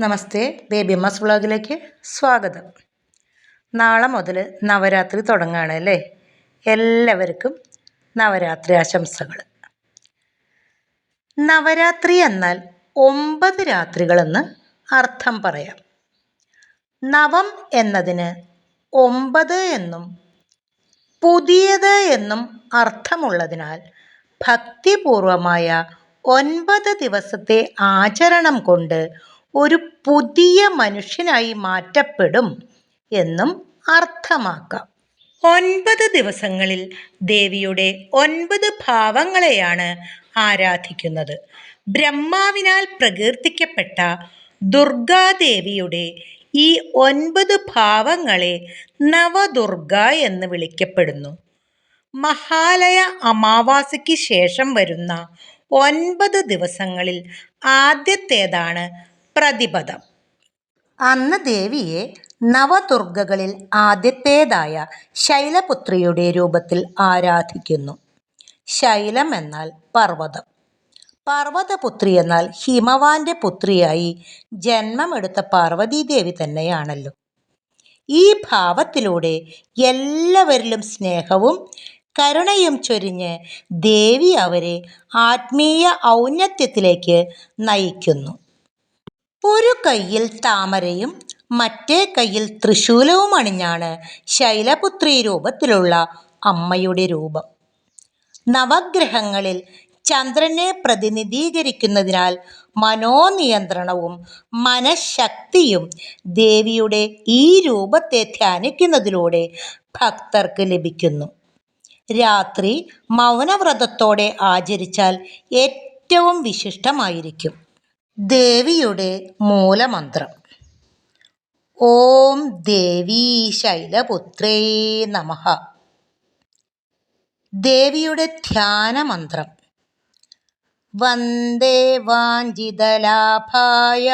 നമസ്തേ baby Amma's വ്ളോഗിലേക്ക് സ്വാഗതം. നാളെ മുതൽ നവരാത്രി തുടങ്ങുകയാണ് അല്ലേ? എല്ലാവർക്കും നവരാത്രി ആശംസകൾ. നവരാത്രി എന്നാൽ ഒമ്പത് രാത്രികളെന്ന് അർത്ഥം പറയാം. നവം എന്നതിന് ഒമ്പത് എന്നും പുതിയത് എന്നും അർത്ഥമുള്ളതിനാൽ ഭക്തിപൂർവമായ ഒൻപത് ദിവസത്തെ ആചരണം കൊണ്ട് ഒരു പുതിയ മനുഷ്യനായി മാറ്റപ്പെടും എന്നും അർത്ഥമാക്കാം. ഒൻപത് ദിവസങ്ങളിൽ ദേവിയുടെ ഒൻപത് ഭാവങ്ങളെയാണ് ആരാധിക്കുന്നത്. ബ്രഹ്മാവിനാൽ പ്രകീർത്തിക്കപ്പെട്ട ദുർഗാദേവിയുടെ ഈ ഒൻപത് ഭാവങ്ങളെ നവദുർഗ എന്ന് വിളിക്കപ്പെടുന്നു. മഹാലയ അമാവാസിക്ക് ശേഷം വരുന്ന ഒൻപത് ദിവസങ്ങളിൽ ആദ്യത്തേതാണ് പ്രതിപദം. അന്ന് ദേവിയെ നവദുർഗകളിൽ ആദ്യത്തേതായ ശൈലപുത്രിയുടെ രൂപത്തിൽ ആരാധിക്കുന്നു. ശൈലം എന്നാൽ പർവതം. പർവതപുത്രി എന്നാൽ ഹിമവാന്റെ പുത്രിയായി ജന്മമെടുത്ത പാർവതീദേവി തന്നെയാണല്ലോ. ഈ ഭാവത്തിലൂടെ എല്ലാവരിലും സ്നേഹവും കരുണയും ചൊരിഞ്ഞ് ദേവി അവരെ ആത്മീയ ഔന്നത്യത്തിലേക്ക് നയിക്കുന്നു. ഒരു കയ്യിൽ താമരയും മറ്റേ കയ്യിൽ തൃശൂലവും അണിഞ്ഞാണ് ശൈലപുത്രി രൂപത്തിലുള്ള അമ്മയുടെ രൂപം. നവഗ്രഹങ്ങളിൽ ചന്ദ്രനെ പ്രതിനിധീകരിക്കുന്നതിനാൽ മനോനിയന്ത്രണവും മനഃശക്തിയും ദേവിയുടെ ഈ രൂപത്തെ ധ്യാനിക്കുന്നതിലൂടെ ഭക്തർക്ക് ലഭിക്കുന്നു. രാത്രി മൗനവ്രതത്തോടെ ആചരിച്ചാൽ ഏറ്റവും വിശിഷ്ടമായിരിക്കും. ദേവിയുടെ മൂലമന്ത്രം. ഓം ദേവീ ശൈലപുത്രേ നമ. ദേവിയുടെ ധ്യാനമന്ത്രം. വന്ദേ വാഞ്ചിതലാഭായ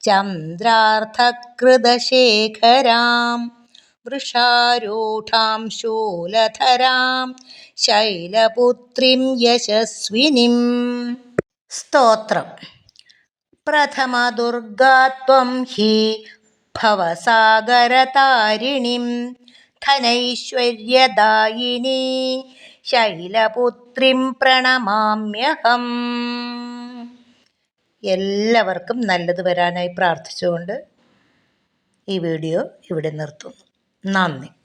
ചന്ദ്രാർത്ഥകൃതശേഖരാം വൃഷാരൂഢാം ശൂലധരാം ശൈലപുത്രിം യശസ്വിനിം. സ്തോത്രം. പ്രഥമദുർഗാത്വം ഹി ഭവസാഗരതാരിണിം ധനൈശ്വര്യദായിനി ശൈലപുത്രിം പ്രണമാമ്യഹം എല്ലാവർക്കും നല്ലത് വരാനായി പ്രാർത്ഥിച്ചുകൊണ്ട് ഈ വീഡിയോ ഇവിടെ നിർത്തുന്നു. നന്ദി.